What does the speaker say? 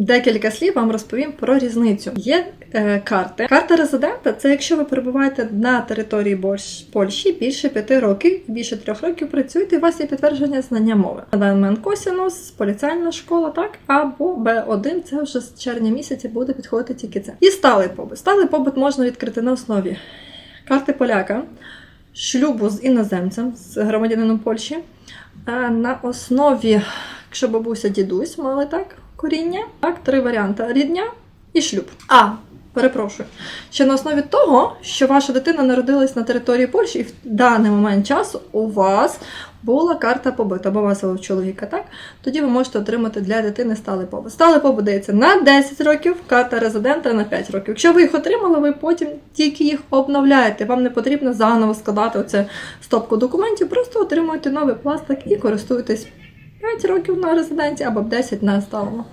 Декілька слів вам розповім про різницю. Є е, карти. Карта резидента це якщо ви перебуваєте на території Польщі більше п'яти років, більше трьох років працюєте, у вас є підтвердження знання мови. На даний момент косінус, поліцейна школа, так або Б1, це вже з червня місяця буде підходити тільки це. І сталий побут. Сталий побут можна відкрити на основі карти поляка, шлюбу з іноземцем, з громадянином Польщі, е, на основі, якщо бабуся дідусь мали так коріння, так, три варіанти: рідня і шлюб. А, перепрошую, ще на основі того, що ваша дитина народилась на території Польщі, і в даний момент часу у вас була карта побиту, або у вас чоловіка, так? Тоді ви можете отримати для дитини сталий побут. Сталий побут дається на 10 років, карта резидента на 5 років. Якщо ви їх отримали, ви потім тільки їх обновляєте. Вам не потрібно заново складати оце стопку документів, просто отримуєте новий пластик і користуєтесь 5 років на резиденції або 10 на сталому.